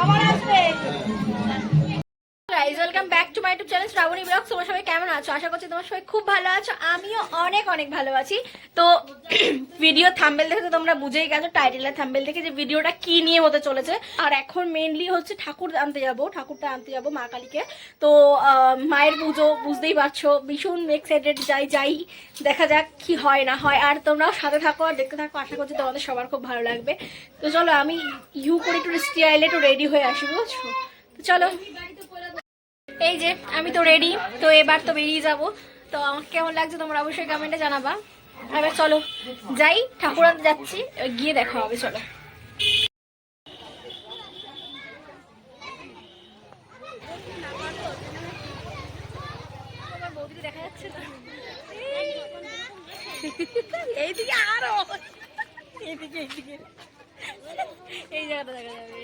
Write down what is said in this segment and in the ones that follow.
আবার আসবে। YouTube channel Shrabani blog তোমার সবাই কেমন আছো? আশা করছি তোমার সবাই খুব ভালো আছো। আমিও অনেক অনেক ভালো আছি। তো ভিডিও থাম্বেল দেখে তো তোমরা বুঝেই গেছো টাইটেলের থাম্বেল দেখে যে ভিডিওটা কি নিয়ে হতে চলেছে। আর এখন মেনলি হচ্ছে ঠাকুর আনতে যাব ঠাকুরটা আনতে যাব মা কালীকে। তো মায়ের পুজো, বুঝতেই পারছ, ভীষণ এক্সাইটেড যাই যাই, দেখা যাক কি হয় না হয়। আর তোমরাও সাথে থাকো আর দেখতে থাকো, আশা করছি তোমাদের সবার খুব ভালো লাগবে। তো চলো, আমি ইউ করে একটু স্টাইলে একটু রেডি হয়ে আসি, বুঝছ? তো চলো। এই যে, আমি তো রেডি তো এবার তো বেরিয়ে যাব। তো আমাকে কেমন লাগছে তোমরা অবশ্যই কমেন্টে জানাবা। এবার চলো, যাই, ঠাকুর যাচ্ছি, গিয়ে দেখা হবে, চলো। আমার বৌদিকে দেখা যাচ্ছে না এইদিকে আরও। এইদিকে এইদিকে। এই জায়গাটা দেখা যাবে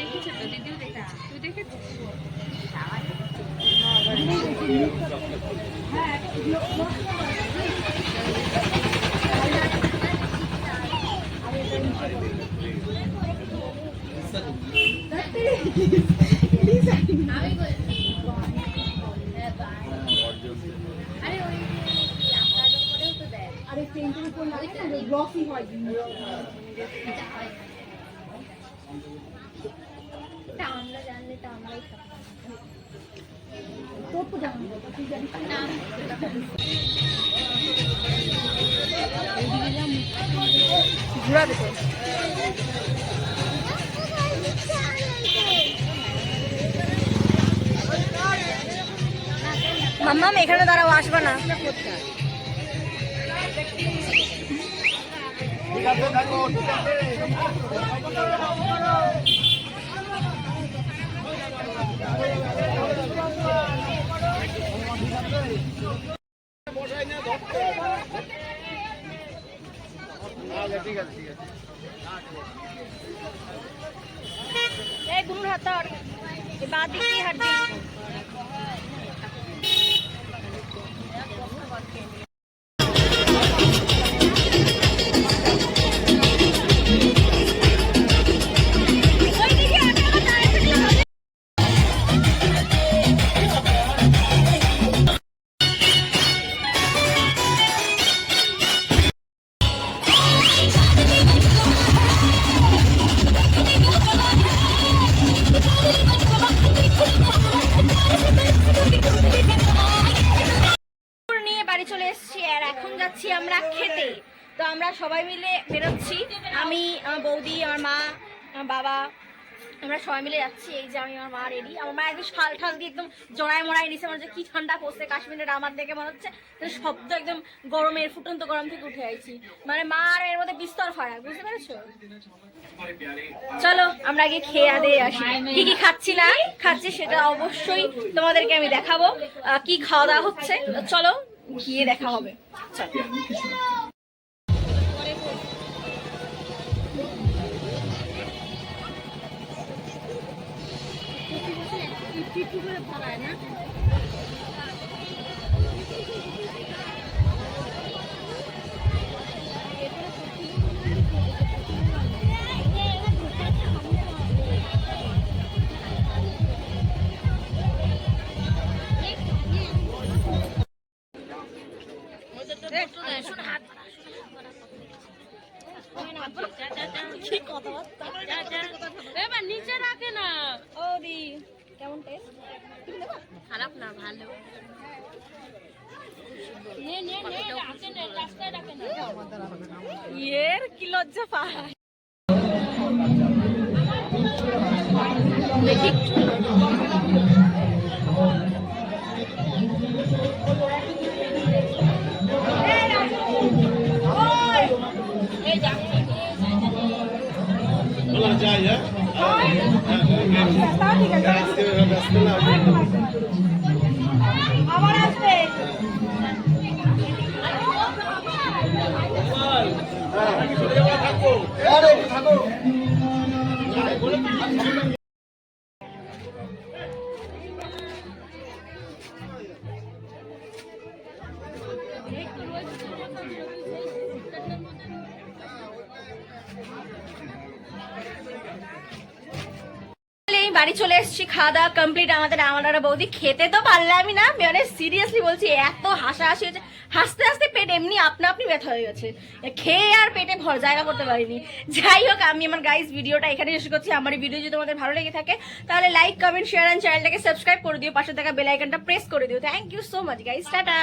এই তো দিদিও এইবার দেখা দেখেছ আরে গ্লসি হয় আমরা জানলে তো আমরাই তোর তো জানো না, তুই জানিস না। ঘুরাবে তো মাম্মাম এখানে দাঁড়াও আসবে না। ঠিক আছে ঠিক আছে এই গুরুর হাতর এই বাঁ দিক দিয়ে হাঁটবি। যাচ্ছি আমরা খেতে। তো আমরা সবাই মিলে বেরোচ্ছি। আমি, আমার বৌদি, আমার মা, আমার বাবা, আমরা সবাই মিলে যাচ্ছি। এই যে আমি, আমার মা রেডি আমার মা একদম শাল ঠাল দিয়ে একদম জড়ায় মড়ায় নিছে। মনে হচ্ছে কি ঠান্ডা পড়ছে, কাশ্মীরের আমার দেখে মনে হচ্ছে শব্দ একদম গরমের, ফুটন্ত গরম থেকে উঠে আইছি। মানে মা আর এর মধ্যে বিস্তর ফারাক, বুঝতে পেরেছ? চলো, আমরা আগে খেয়ে আদে আসি। কি কি খাচ্ছি না খাচ্ছি সেটা অবশ্যই তোমাদেরকে আমি দেখাবো। কি খাওয়া দাওয়া হচ্ছে? চলো গিয়ে দেখা হবে। এবার নিচে রাখে না। ও কেমন টেস্ট খারাপ না ভালো। ইয়ের কি লজ্জা পায়। দেখি। আবার আসবে আরে থাকো বাড়ি চলে এসেছি, খাওয়া দাওয়া কমপ্লিট আমাদের আমার বৌদি খেতে তো পারলামই না মানে সিরিয়াসলি বলছি, এত হাসাহাসি হয়েছে। হাসতে হাসতে পেট এমনি আপনা আপনি ব্যথা হয়ে গেছে। খেয়ে আর পেটে ভর, জায়গা করতে পারিনি। যাই হোক, আমি আমার গাইস ভিডিওটা এখানে শেষ করছি। আমার ভিডিও যদি তোমাদের ভালো লেগে থাকে, তাহলে লাইক কমেন্ট শেয়ার অ্যান্ড চ্যানেলটাকে সাবস্ক্রাইব করে দিও। পাশে থাকা বেল আইকনটা প্রেস করে দিও। Thank you so much guys tata!